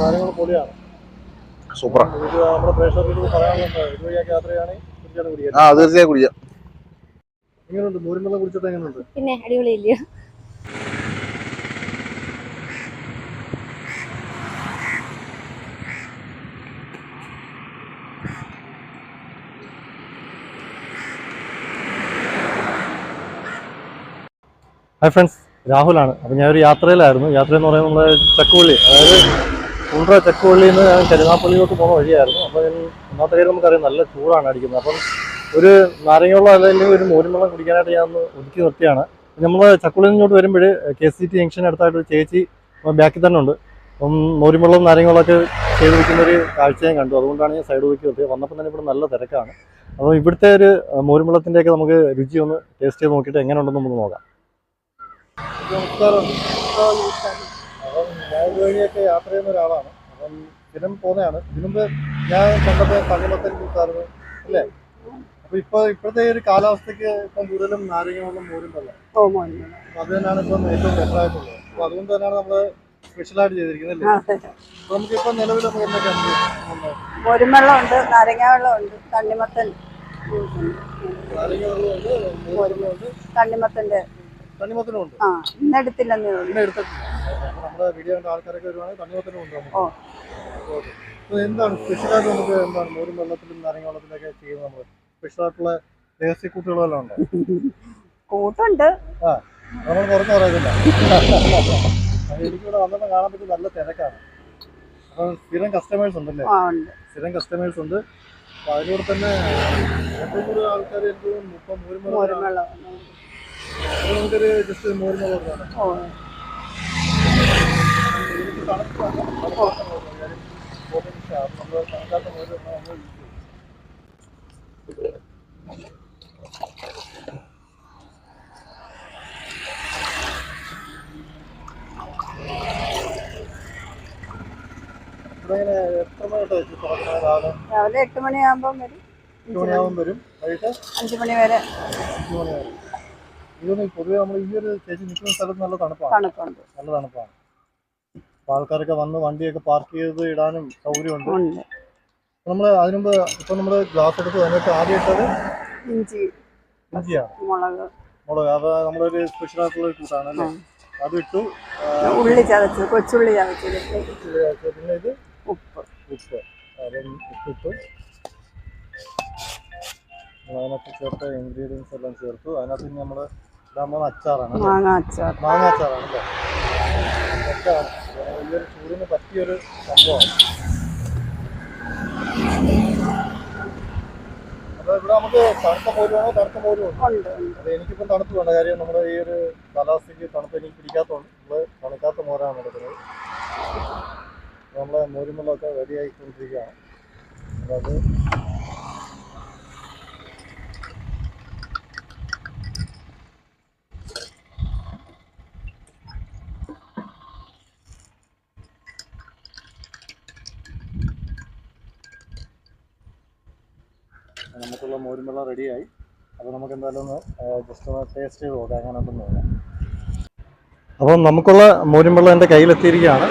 നാരങ്ങൾ പൊളിയാണ്. സൂപ്പറാ. ഇത് നമ്മുടെ പ്രേക്ഷകർക്ക് പറയാനുണ്ട് ഇതുവഴിയൊക്കെ യാത്ര ചെയ്യുകയാണെങ്കിൽ തീർച്ചയായിട്ടും കുടിക്കാം ആ തീർച്ചയായും കുടിക്കാം എങ്ങനെയുണ്ട്? മോരുമ്പെള്ളം കുടിച്ചിട്ട് എങ്ങനെയുണ്ട്? പിന്നെ അടിപൊളിയില്ലയോ? Hi friends രാഹുലാണ്. അപ്പോൾ ഞാനൊരു യാത്രയിലായിരുന്നു. യാത്ര എന്ന് പറയുന്നത് നമ്മുടെ ചക്കുവള്ളി. അതായത് കുണ്ട്ര ചെക്കുപള്ളിയിൽ നിന്ന് ഞാൻ കരുനാപ്പള്ളിയിലോട്ട് പോകുന്ന വഴിയായിരുന്നു. അപ്പോൾ ഒന്നാമത്തെ കാര്യം നമുക്കറിയാം നല്ല ചൂടാണ് അടിക്കുന്നത്. അപ്പം ഒരു നാരങ്ങയുള്ള അല്ലെങ്കിൽ ഒരു മോരുമ്പെള്ളം കുടിക്കാനായിട്ട് ഞാൻ ഒന്ന് ഒതുക്കി നിർത്തിയാണ്. നമ്മൾ ചക്കുവള്ളിയിൽ നിന്നോട്ട് വരുമ്പോൾ കെ സി ടി ജംഗ്ഷൻ അടുത്തായിട്ട് ഒരു ചേച്ചി ബാക്കിൽ തന്നെ ഉണ്ട്. അപ്പം മോരുമ്പെള്ളം നാരങ്ങളൊക്കെ ചെയ്ത് വയ്ക്കുന്ന ഒരു കാഴ്ചയും കണ്ടു. അതുകൊണ്ടാണ് ഞാൻ സൈഡ് ഒതുക്കി നിർത്തിയത്. വന്നപ്പോൾ തന്നെ ഇവിടെ നല്ല തിരക്കാണ്. അപ്പോൾ ഇവിടുത്തെ ഒരു മോരുമ്പെള്ളത്തിന്റെയൊക്കെ നമുക്ക് രുചി ഒന്ന് ടേസ്റ്റ് ചെയ്ത് നോക്കിയിട്ട് എങ്ങനെ ഉണ്ടെന്ന് നമുക്ക് നോക്കാം. ഞാൻ ഇതുവഴിയൊക്കെ യാത്ര ചെയ്യുന്ന ഒരാളാണ്. അപ്പം ദിനം പോകുന്നതാണ്. ഇതിനുമ്പ് ഞാൻ കണ്ടത് തണ്ണിമത്തൻ കൂട്ടായിരുന്നു അല്ലേ? അപ്പൊ ഇപ്പൊ ഇപ്പോഴത്തെ ഒരു കാലാവസ്ഥക്ക് ഇപ്പം കൂടുതലും നാരങ്ങ വെള്ളം മോരും വെള്ളം അത് തന്നെയാണ് ഇപ്പം ഏറ്റവും ബെറ്റർ ആയിട്ടുള്ളത് അപ്പൊ അതുകൊണ്ട് തന്നെയാണ് നമ്മൾ സ്പെഷ്യലായിട്ട് ചെയ്തിരിക്കുന്നത് അല്ലേ? അപ്പൊ നമുക്ക് ഇപ്പൊ നിലവിൽ നമുക്ക് എന്തൊക്കെയാണ് മോരുവെള്ളം ഉണ്ട് നാരങ്ങ വെള്ളം ഉണ്ട് തണ്ണിമത്തൻ തണ്ണിമത്തന്റെ തണ്ണിമത്തനും ഉണ്ട്. ആ ഇന്നെടുത്തില്ലെന്നേ ഉള്ളൂ. അപ്പൊ നമ്മുടെ വീഡിയോ കണ്ട ആൾക്കാരൊക്കെ വരുവാണെങ്കിൽ തണ്ണിമത്തനും കൊണ്ടുപോകും ഓക്കെ. എന്താണ് സ്പെഷ്യലായിട്ട് നമുക്ക് എന്താണ് മോരും വെള്ളത്തിലും നാരങ്ങ വെള്ളത്തിലൊക്കെ ചെയ്യുന്നത് നമ്മൾ സ്പെഷ്യലായിട്ടുള്ള രഹസ്യ കൂട്ടുകളെല്ലാം ഉണ്ടോ? കൂട്ടുണ്ട്. ആ നമ്മൾ തുറന്നു പറയുന്നില്ല. എനിക്കിവിടെ വന്നപ്പോൾ കാണാൻ പറ്റിയ നല്ല തിരക്കാണ്. അപ്പം സ്ഥിരം കസ്റ്റമേഴ്സ് ഉണ്ടല്ലേ സ്ഥിരം കസ്റ്റമേഴ്സ് ഉണ്ട്. അപ്പൊ അതിലൂടെ തന്നെ ഏറ്റവും കൂടുതൽ ആൾക്കാർ എനിക്ക് ഇപ്പം മോരും വെള്ളം നമുക്കൊരു ജസ്റ്റ് മോരും വെള്ളം രാവിലെ എട്ട് മണിയാകുമ്പം വരും. എട്ട് മണിയാകുമ്പോൾ വരും. വൈകിട്ട് അഞ്ചു മണി വരെ. പൊതുവെ നമ്മൾ ഈ ഒരു ചേച്ചി നിൽക്കുന്ന സ്ഥലത്ത് നല്ല തണുപ്പാണ്. തണുപ്പുണ്ട്. നല്ല തണുപ്പാണ്. അപ്പൊ ആൾക്കാരൊക്കെ വന്ന് വണ്ടിയൊക്കെ പാർക്ക് ചെയ്ത് ഇടാനും സൗകര്യമുണ്ട്. നമ്മൾ അതിനുമ്പ് ഇപ്പൊ നമ്മൾ ഗ്ലാസ് എടുത്ത് അതിനകത്ത് ആദ്യം ഇട്ടത് ഇഞ്ചി ഇഞ്ചിയാണ് മുളക്. മുളക്. അത് നമ്മളൊരു സ്പെഷ്യൽ ആയിട്ടുള്ള ഒരു കൂട്ടാണ് അല്ലേ? അത് ഇട്ടു. ഉള്ളി ചതച്ച് കൊച്ചുള്ളി ചതച്ചിട്ട് പിന്നെ ഇത് ഉപ്പ്. ഉപ്പ്. ഉപ്പിട്ടു അതിനകത്ത് ചേർത്ത ഇൻഗ്രീഡിയൻസ് എല്ലാം ചേർത്തു. അതിനകത്ത് നമ്മൾ നമ്മൾ അച്ചാറാണ്? മാങ്ങ അച്ചാർ. മാങ്ങ അച്ചാറാണ് അല്ലേ? ഈ ഒരു ചൂടിന് പറ്റിയൊരു സംഭവമാണ്. അപ്പോൾ ഇവിടെ നമുക്ക് തണുത്ത പോരുവാണോ? തണുത്ത ഉണ്ട് അത് എനിക്കിപ്പം തണുപ്പ് വേണ്ട കാര്യം നമ്മുടെ ഈ ഒരു കാലാവസ്ഥയ്ക്ക് തണുപ്പ് എനിക്ക് പിടിക്കാത്തതുകൊണ്ട് നമ്മൾ തണുക്കാത്ത മോരാണ് എടുക്കുന്നത്. നമ്മളെ മോരുമുള്ളൊക്കെ റെഡിയായിക്കൊണ്ടിരിക്കുകയാണ് അപ്പോൾ അത് നമുക്കുള്ള മോരുമെള്ളം റെഡിയായി. അപ്പോൾ നമുക്ക് എന്തായാലും ഒന്ന് ജസ്റ്റ് ഒന്ന് ടേസ്റ്റ് ചെയ്ത് നോക്കാം എങ്ങനെ ഉണ്ടെന്ന് നോക്കാം. അപ്പം നമുക്കുള്ള മോരും വെള്ളം എന്റെ കയ്യിലെത്തിയിരിക്കുകയാണ്.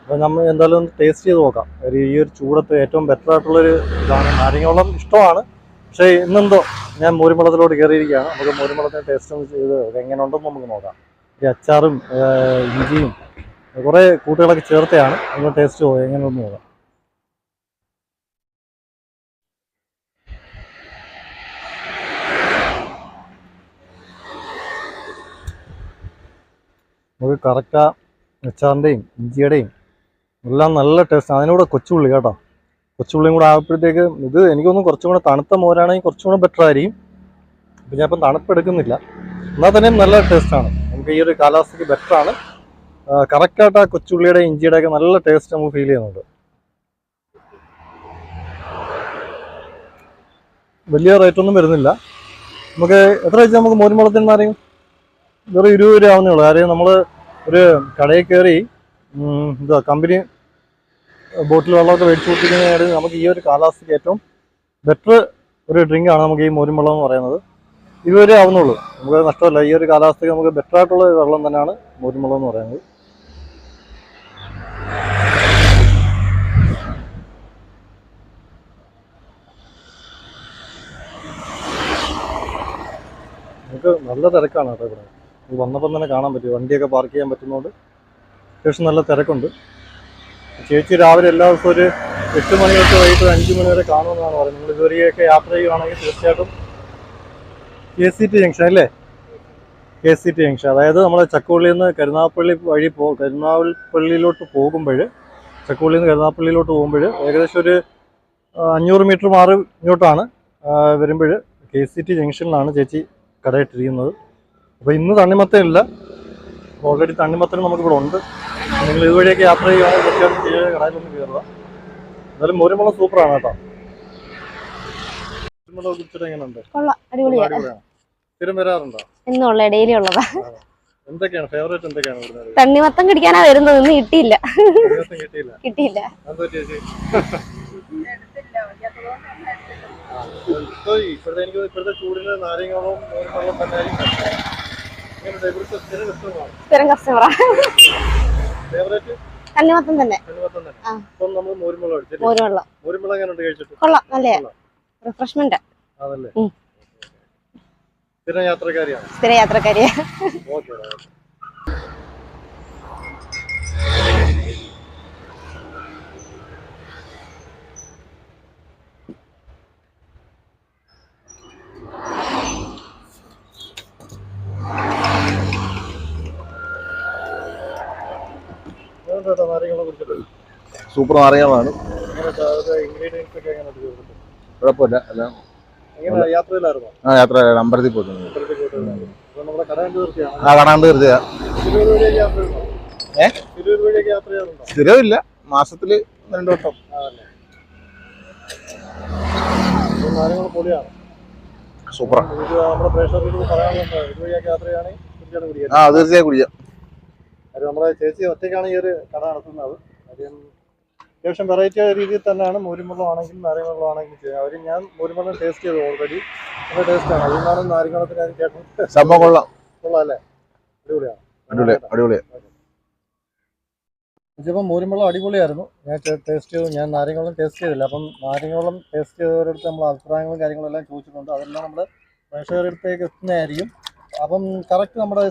അപ്പോൾ നമ്മൾ എന്തായാലും ഒന്ന് ടേസ്റ്റ് ചെയ്ത് നോക്കാം. ഒരു ഈ ഒരു ചൂടത്ത് ഏറ്റവും ബെറ്റർ ആയിട്ടുള്ളൊരു ഇതാണ്. നാരങ്ങ വെള്ളം ഇഷ്ടമാണ്. പക്ഷേ ഇന്നെന്തോ ഞാൻ മോരും വെള്ളത്തിലോട്ട് കയറിയിരിക്കുകയാണ് നമുക്ക് മോരും വെള്ളത്തിന്റെ ടേസ്റ്റ് ഒന്ന് ചെയ്ത്. എങ്ങനെ ഉണ്ടെന്ന് നമുക്ക് നോക്കാം. ഈ അച്ചാറും ഇഞ്ചിയും കുറേ കൂട്ടുകളൊക്കെ ചേർത്തെയാണ്. ഒന്ന് ടേസ്റ്റ് പോകുക എങ്ങനെ ഉണ്ടെന്ന് നോക്കാം. നമുക്ക് കറക്റ്റ് ആ അച്ചാറിന്റെയും ഇഞ്ചിയുടെയും എല്ലാം നല്ല ടേസ്റ്റ് അതിനൂടെ കൊച്ചുള്ളി കേട്ടോ. കൊച്ചുള്ളിയും കൂടെ ആകുമ്പോഴത്തേക്ക് ഇത് എനിക്കൊന്നും കുറച്ചും കൂടെ തണുത്ത മോരാണെങ്കിൽ കുറച്ചും കൂടെ ബെറ്റർ ആയിരിക്കും. അപ്പം ഞാൻ ഇപ്പം തണുപ്പ് എടുക്കുന്നില്ല എന്നാൽ തന്നെയും നല്ല ടേസ്റ്റാണ് നമുക്ക് ഈ ഒരു കാലാവസ്ഥയ്ക്ക് ബെറ്ററാണ് കറക്റ്റായിട്ട് ആ കൊച്ചുള്ളിയുടെ ഇഞ്ചിയുടെയൊക്കെ നല്ല ടേസ്റ്റ് നമുക്ക് ഫീൽ ചെയ്യുന്നുണ്ട്. വലിയ റേറ്റ് ഒന്നും വരുന്നില്ല. നമുക്ക് എത്ര വെച്ചാൽ നമുക്ക് മോരുമുളത്തിന് അറിയും വെറും ഇരുപത് രൂപ ആവുന്നേ ഉള്ളൂ. കാര്യം നമ്മൾ ഒരു കടയിൽ കയറി എന്താ കമ്പനി ബോട്ടിൽ വെള്ളമൊക്കെ മേടിച്ചു കൊടുത്തിരിക്കുന്നതിനാണ് നമുക്ക് ഈ ഒരു കാലാവസ്ഥയ്ക്ക് ഏറ്റവും ബെറ്റർ ഒരു ഡ്രിങ്ക് ആണ് നമുക്ക് ഈ മോരും വെള്ളം എന്ന് പറയുന്നത്. ഇതുവരെ ആവുന്നുള്ളൂ. നമുക്ക് നഷ്ടമല്ല. ഈ ഒരു കാലാവസ്ഥയ്ക്ക് നമുക്ക് ബെറ്റർ ആയിട്ടുള്ള വെള്ളം തന്നെയാണ് മോരും വെള്ളം എന്ന് പറയുന്നത്. നമുക്ക് നല്ല തിരക്കാണ് കേട്ടോ ഇവിടെ. വന്നപ്പം തന്നെ കാണാൻ പറ്റും. വണ്ടിയൊക്കെ പാർക്ക് ചെയ്യാൻ പറ്റുന്നതുകൊണ്ട് അത്യാവശ്യം നല്ല തിരക്കുണ്ട്. ചേച്ചി രാവിലെ എല്ലാ ദിവസവും ഒരു എട്ട് മണി തൊട്ട് വൈകിട്ട് അഞ്ച് മണി വരെ കാണുമെന്നാണ് പറയുന്നത്. നിങ്ങൾ ഇതുവരെയൊക്കെ യാത്ര ചെയ്യുകയാണെങ്കിൽ തീർച്ചയായിട്ടും കെ സി ടി ജംഗ്ഷൻ അല്ലേ? കെ സി ടി ജംഗ്ഷൻ അതായത് നമ്മൾ ചക്കുള്ളിയിൽ നിന്ന് കരുനാഗപ്പള്ളി വഴി പോ കരുനാഗപ്പള്ളിയിലോട്ട് പോകുമ്പോൾ ചക്കുള്ളിയിൽ നിന്ന് കരുനാഗപ്പള്ളിയിലോട്ട് പോകുമ്പോൾ ഏകദേശം ഒരു അഞ്ഞൂറ് മീറ്റർ മാറി ഇങ്ങോട്ടാണ് വരുമ്പോൾ കെ സി ടി ജംഗ്ഷനിലാണ് ചേച്ചി കടയിട്ടിരിക്കുന്നത്. അപ്പോൾ ഇന്ന് തണ്ണിമത്തനില്ല. ഓൾറെഡി തണ്ണിമത്തൻ നമുക്കിവിടെ ഉണ്ട്. നിങ്ങൾ ഇതുവഴിയൊക്കെ യാത്ര ചെയ്യുകയാണെങ്കിൽ തീർച്ചയായിട്ടും ചെയ്യുക കടയിലൊന്ന് കയറുക. എന്നാലും മോരുമുളക് സൂപ്പറാണ് കേട്ടോ. മോരുമുളക് കുടിച്ചിട്ട് എങ്ങനെയുണ്ട് സ്ഥിരം വരാറുണ്ടോ? എന്നുള്ള ഡെയിലി ഉള്ളതാ എന്തൊക്കെയാണ്? ഫേവറേറ്റ് എന്തൊക്കെയാണ് തണ്ണിമത്തം കിടിക്കാനാ വരുന്നത് ഇന്ന് കിട്ടിയില്ല. കിട്ടിയില്ല. ഇപ്പോഴത്തെ എനിക്ക് ഇപ്പോഴത്തെ ചൂടിന് നാരങ്ങളും മോരുമുളകും തന്നെ സ്ഥിരം കസ്റ്റമറാ ഫേവറേറ്റ് തണ്ണിമത്തം തന്നെ. കൊള്ളാം കൊള്ളാം. റിഫ്രഷ്മെന്റ്. സ്ഥിരം യാത്രക്കാരിയാണ്? സ്ഥിര യാത്രക്കാരിയാ. ഓക്കെ നാരങ്ങളെ കുറിച്ചിട്ട് സൂപ്പർ നാരങ്ങളാണ് കുഴപ്പമില്ല എല്ലാം യാത്രയിലായിരുന്നോ? ആ യാത്ര അമ്പലത്തിൽ പോകുന്നു അമ്പലത്തിൽ പോയിട്ട് അപ്പൊ നമ്മുടെ കട കണ്ടു തീർച്ചയാണ് ആ കാണാണ്ട് തീർച്ചയാ ഏ? സ്ഥിരമില്ല. മാസത്തിൽ രണ്ടു വട്ടം. സൂപ്പറാണ് ആ തീർച്ചയായും കുടിക്കാം. അത് നമ്മുടെ ചേച്ചി ഒറ്റയ്ക്കാണ് ഈ ഒരു കട നടത്തുന്നത്. കാര്യം അത്യാവശ്യം വെറൈറ്റി ആയ രീതിയിൽ തന്നെയാണ് മൂരിമുള്ള ആണെങ്കിലും നാരങ്ങവെള്ളം ആണെങ്കിലും ചെയ്യുന്നത്. അവർ ഞാൻ മൂരിമുള്ളം ടേസ്റ്റ് ചെയ്തു ഓൾറെഡി നല്ല ടേസ്റ്റാണ് അതുകൊണ്ടാണ് നാരങ്ങളത്തിന് ഞാൻ കേട്ടത് സംഭവം കൊള്ളാം. കൊള്ളാം അല്ലേ അടിപൊളിയാണ്. അടിപൊളി അടിപൊളി. ഇപ്പം മോരുമുള്ളം അടിപൊളിയായിരുന്നു. ഞാൻ ടേസ്റ്റ് ചെയ്തു. ഞാൻ നാരങ്ങളും ടേസ്റ്റ് ചെയ്തില്ല. അപ്പം നാരങ്ങളും ടേസ്റ്റ് ചെയ്തവരടുത്ത് നമ്മൾ അഭിപ്രായങ്ങളും കാര്യങ്ങളും എല്ലാം ചോദിച്ചിട്ടുണ്ട്. അതെല്ലാം നമ്മൾ പ്രേക്ഷകരുടെ അടുത്തേക്ക് എത്തുന്നതായിരിക്കും. അപ്പം കറക്റ്റ് നമ്മുടെ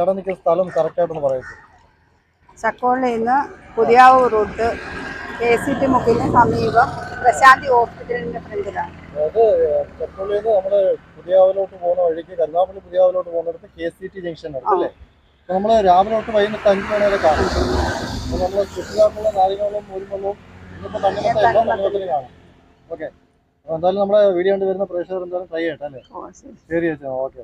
കട നിൽക്കുന്ന സ്ഥലം കറക്റ്റായിട്ടൊന്ന് പറയുന്നത് ചക്കോളിയിൽ നിന്ന് Puthiyavur route K C T മുക്കിന് സമീപം പ്രശാന്തി ഹോസ്പിറ്റലിന്റെ ഫ്രണ്ടിലാണ്. നിന്ന് നമ്മൾ പുതിയാവിലോട്ട് പോകുന്ന വഴിക്ക് കരുനാപ്പള്ളി പുതിയാവിലോട്ട് പോകുന്നിടത്ത് കെ സി ടി ജംഗ്ഷൻ ഉണ്ട് അല്ലേ? നമ്മൾ രാവിലെ തൊട്ട് അഞ്ച് മണി വരെ കാണും. അപ്പോൾ നമ്മൾ ചുറ്റിലാക്കുള്ള ഇന്നിപ്പോൾ തണ്ണിമത്തം എല്ലാം തണ്ണിമത്തിന് കാണും. ഓക്കെ. അപ്പോൾ എന്തായാലും നമ്മുടെ വീഡിയോ കണ്ട് വരുന്ന പ്രേക്ഷകർ എന്തായാലും ട്രൈ ചെയ്യട്ടെ അല്ലേ? ശരി ചേച്ചാ ഓക്കെ.